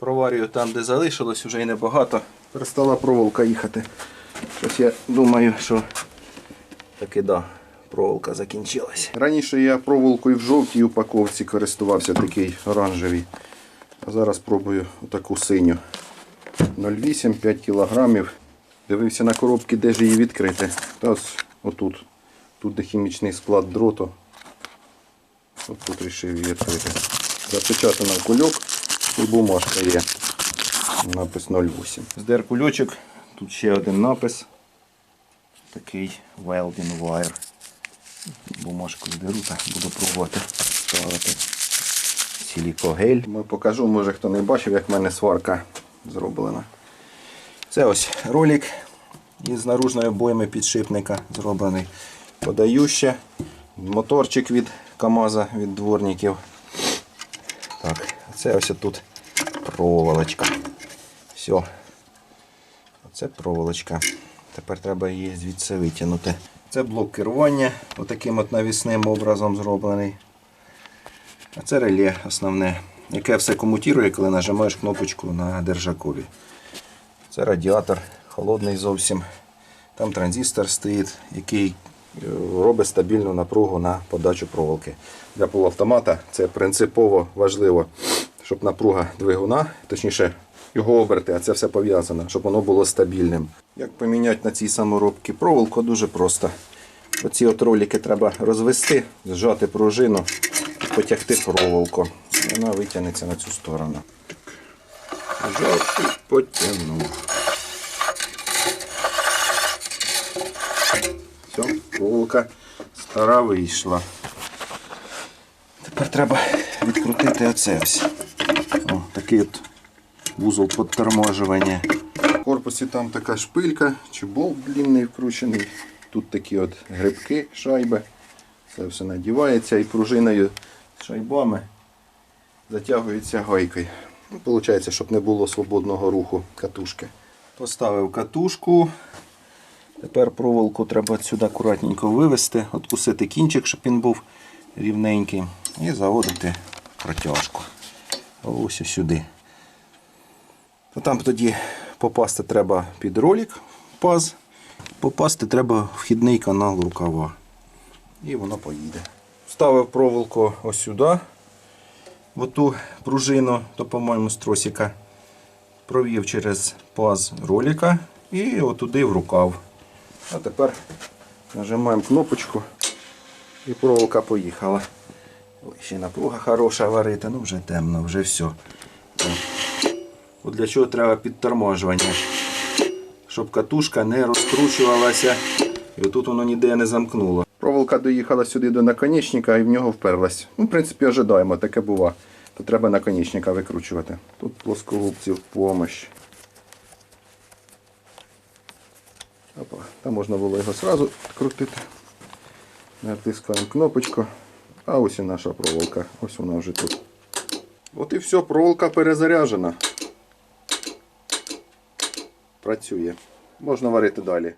Проварюю там, де залишилось, вже й небагато. Перестала проволока їхати. Щось я думаю, що таки да, проволока закінчилась. Раніше я проволокою в жовтій упаковці користувався такий оранжевий. А зараз пробую таку синю. 0,8 5 кілограмів. Дивився на коробки, де ж її відкрити. Та ось отут. Тут де хімічний склад дроту. От тут вирішив її відкрити. Запечатано кульок і бумажка є. Напис 08. Здер кульочок. Тут ще один напис. Такий Welding Wire. Бумажку здеру та буду пробувати ставити. Силікогель. Ми покажу, може хто не бачив, як в мене сварка зроблена. Це ось ролик із наружної обойми підшипника зроблений. Подаю ще. Моторчик від КАМАЗа від дворників. Так, це ось тут проволочка. Все. Оце проволочка. Тепер треба її звідси витягнути. Це блок керування, отаким от навісним образом зроблений. А це реле основне, яке все комутує, коли нажимаєш кнопочку на держакові. Це радіатор, холодний зовсім. Там транзистор стоїть, який е, робить стабільну напругу на подачу проволоки. Для полуавтомата це принципово важливо, щоб напруга двигуна, точніше його оберти, а це все пов'язано, щоб воно було стабільним. Як поміняти на цій саморобці проволоку, дуже просто. Оці от ролики треба розвести, зжати пружину і потягти проволоку. Вона витягнеться на цю сторону. Зжав і потягнув. Все, проволока стара вийшла. Тепер треба відкрутити оце ось. О, такий от вузол підторможування. В корпусі там така шпилька чи болт длинний вкручений. Тут такі от грибки, шайби. Це все надівається і пружиною з шайбами затягується гайкою. Ну, Получається, щоб не було свободного руху катушки. Поставив катушку. Тепер проволоку треба сюди акуратненько вивести, откусити кінчик, щоб він був рівненький. І заводити протяжку. Ось сюди. То там тоді попасти треба під ролик паз. Попасти треба вхідний канал рукава. І воно поїде. Вставив проволоку ось сюди, в оту пружину, то, по-моєму, з тросика. Провів через паз ролика і отуди в рукав. А тепер нажимаємо кнопочку і проволока поїхала. Ще напруга хороша варити, ну вже темно, вже все. От для чого треба підторможування? Щоб катушка не розкручувалася і отут воно ніде не замкнуло. Проволока доїхала сюди до наконечника і в нього вперлась. Ну, в принципі, ожидаємо, таке бува. То треба наконечника викручувати. Тут плоскогубці в помощь. Опа, там можна було його одразу крутити. Натискаємо кнопочку. А ось і наша проволока. Ось вона вже тут. От і все, проволока перезаряжена. Працює. Можна варити далі.